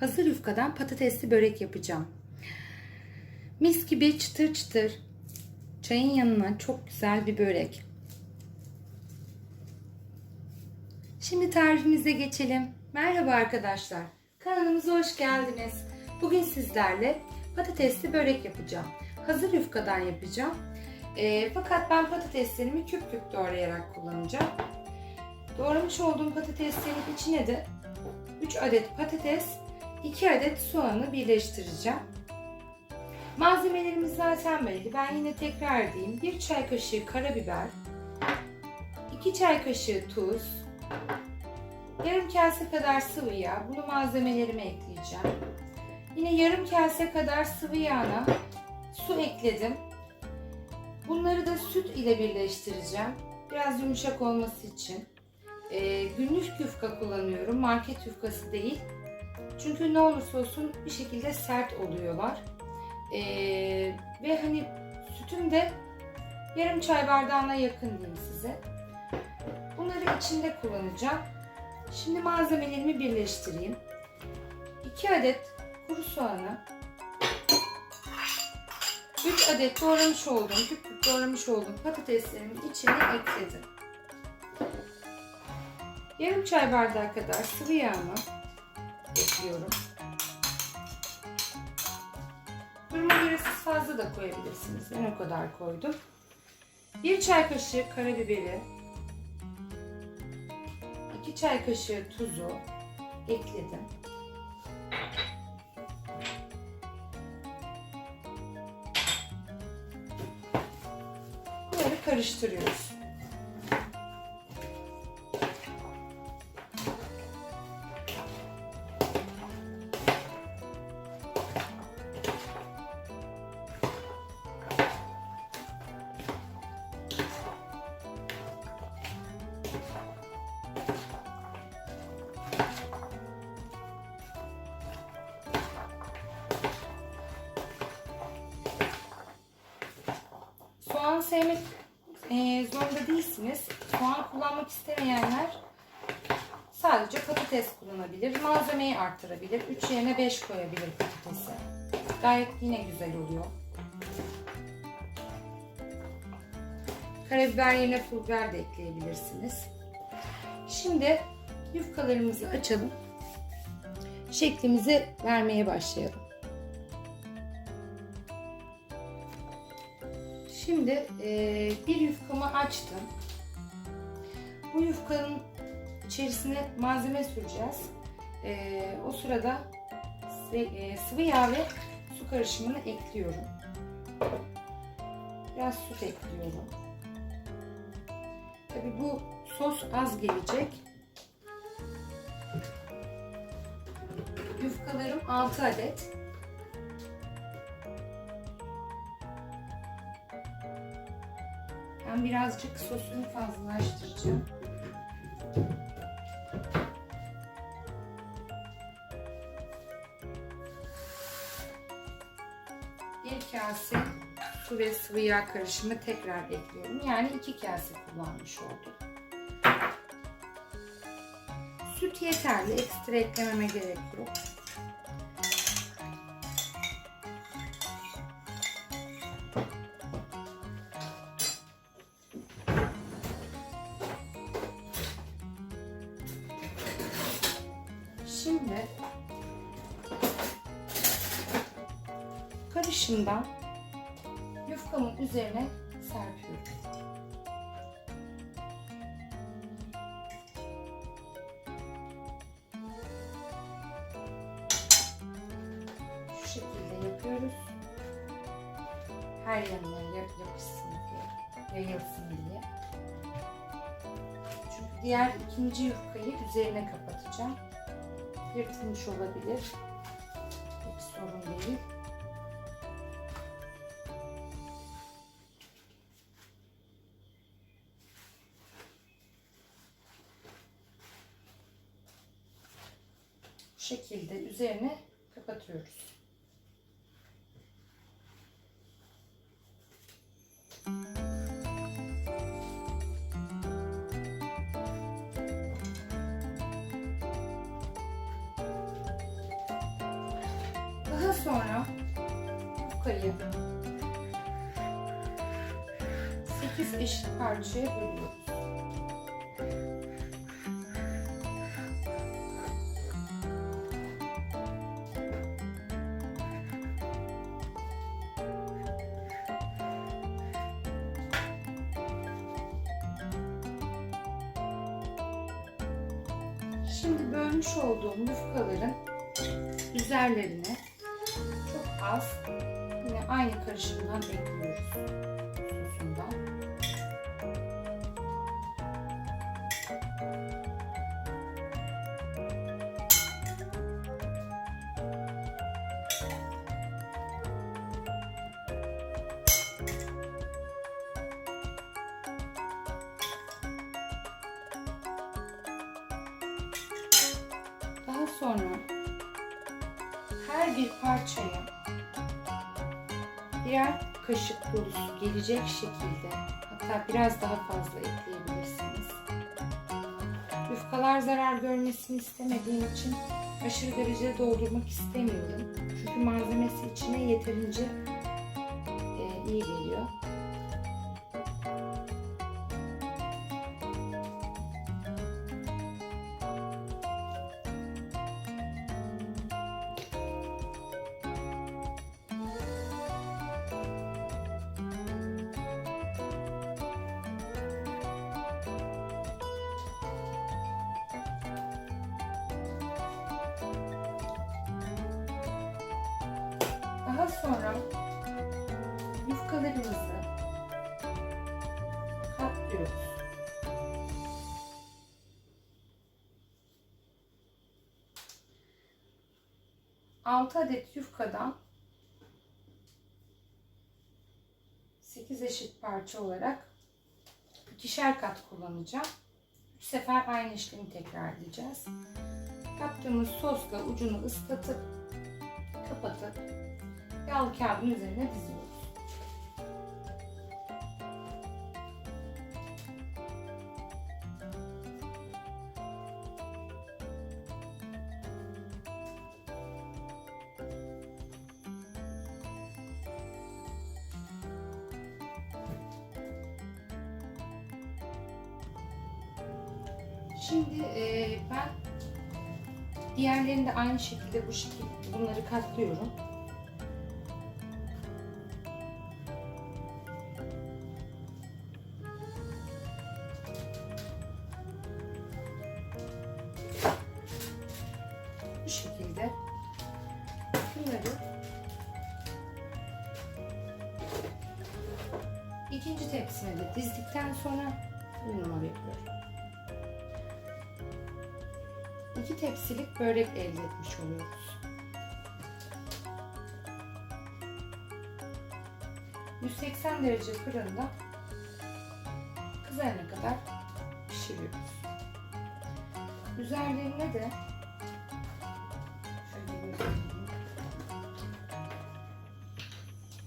hazır yufkadan patatesli börek yapacağım. Mis gibi çıtır çıtır çayın yanına çok güzel bir börek. Şimdi tarifimize geçelim. Merhaba arkadaşlar. Kanalımıza hoş geldiniz. Bugün sizlerle patatesli börek yapacağım. Hazır yufkadan yapacağım. E, fakat ben patateslerimi küp küp doğrayarak kullanacağım. Doğramış olduğum patateslerin içine de 3 adet patates, 2 adet soğanı birleştireceğim. Malzemelerimiz zaten belli. Ben yine tekrar edeyim. 1 çay kaşığı karabiber, 2 çay kaşığı tuz, yarım kase kadar sıvı yağ. Bunu malzemelerime ekleyeceğim. Yine yarım kase kadar sıvı yağına su ekledim. Bunları da süt ile birleştireceğim. Biraz yumuşak olması için. Ee, günlük yufka kullanıyorum. Market yufkası değil. Çünkü ne olursa olsun bir şekilde sert oluyorlar. Ee, ve hani sütüm de yarım çay bardağına yakın diyeyim size. Bunları içinde kullanacağım. Şimdi malzemelerimi birleştireyim. 2 adet kuru soğanı, 3 adet doğramış olduğum, küp küp doğramış olduğum patateslerimin içine ekledim. Yarım çay bardağı kadar sıvı yağımı ekliyorum. Duruma göre fazla da koyabilirsiniz. Ben o kadar koydum. Bir çay kaşığı karabiberi, 2 çay kaşığı tuzu ekledim. Bunları karıştırıyoruz. Soğan sevmek e, zorunda değilsiniz. Soğan kullanmak istemeyenler sadece patates kullanabilir. Malzemeyi arttırabilir. 3 yerine 5 koyabilir patatesi. Gayet yine güzel oluyor. Karabiber yerine pul biber de ekleyebilirsiniz. Şimdi yufkalarımızı açalım. Şeklimizi vermeye başlayalım. Şimdi e, bir yufkamı açtım. Bu yufkanın içerisine malzeme süreceğiz. E, o sırada e, sıvı yağ ve su karışımını ekliyorum. Biraz süt ekliyorum. Tabi bu sos az gelecek. Yufkalarım 6 adet. Ben birazcık sosunu fazlalaştıracağım. Bir kase su ve sıvı yağ karışımı tekrar ekliyorum. Yani iki kase kullanmış oldum. Süt yeterli. Ekstra eklememe gerek yok. Yufkamın üzerine serpiyorum. Şu şekilde yapıyoruz. Her yanına yap yapışsın diye, yayılsın diye. Çünkü diğer ikinci yufkayı üzerine kapatacağım yırtılmış olabilir. Hiç sorun değil. Üzerine kapatıyoruz. sonra yufkayı 8 eşit parçaya bölüyoruz. Şimdi bölmüş olduğum yufkaların üzerlerine çok az yine aynı karışımdan ekliyoruz sosundan. Her bir parçaya birer kaşık dolusu gelecek şekilde hatta biraz daha fazla ekleyebilirsiniz. Yufkalar zarar görmesini istemediğim için aşırı derecede doldurmak istemiyorum. Çünkü malzemesi içine yeterince e, iyi geliyor. Daha sonra yufkalarımızı katlıyoruz. Altı adet yufkadan 8 eşit parça olarak ikişer kat kullanacağım. 3 sefer aynı işlemi tekrarlayacağız. Yaptığımız sosla ucunu ıslatıp kapatıp yağlı kağıdın üzerine diziyoruz. Şimdi e, ben diğerlerini de aynı şekilde bu şekilde bunları katlıyorum. Bunları ikinci tepsime de dizdikten sonra unuma bekliyorum. İki tepsilik börek elde etmiş oluyoruz. 180 derece fırında kızarana kadar pişiriyoruz. Üzerlerine de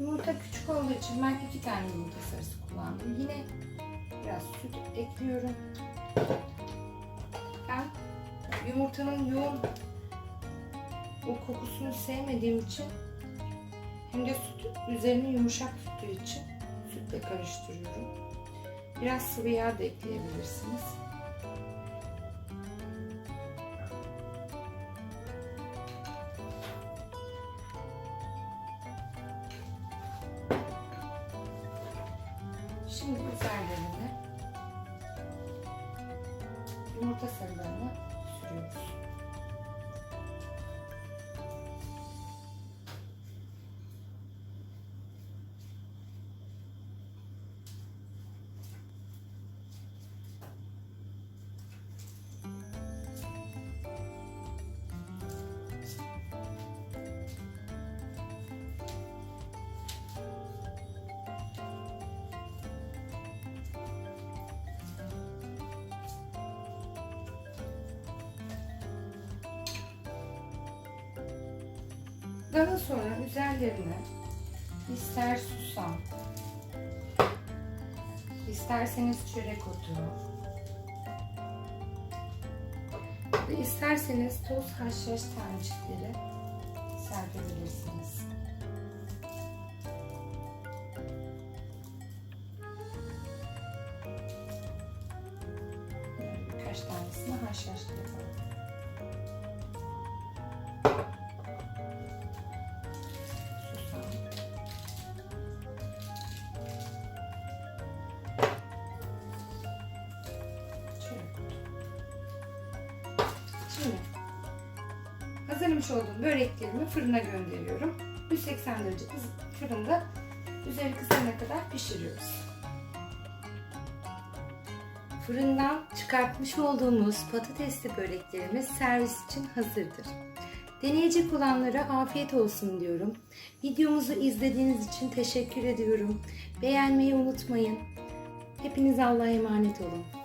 Yumurta küçük olduğu için ben iki tane yumurta sarısı kullandım. Yine biraz süt ekliyorum. Ben yumurtanın yoğun o kokusunu sevmediğim için hem de süt üzerini yumuşak tuttuğu için sütle karıştırıyorum. Biraz sıvı yağ da ekleyebilirsiniz. Şimdi üzerlerine yumurta sarılarını sürüyoruz. Daha sonra üzerlerine ister susam, isterseniz çörek otu ve isterseniz toz haşhaş tanecikleri serpebilirsiniz. Birkaç tanesini haşhaşlı yapalım. Hazırlamış olduğum böreklerimi fırına gönderiyorum. 180 derece fırında üzeri kısana kadar pişiriyoruz. Fırından çıkartmış olduğumuz patatesli böreklerimiz servis için hazırdır. Deneyecek olanlara afiyet olsun diyorum. Videomuzu izlediğiniz için teşekkür ediyorum. Beğenmeyi unutmayın. Hepiniz Allah'a emanet olun.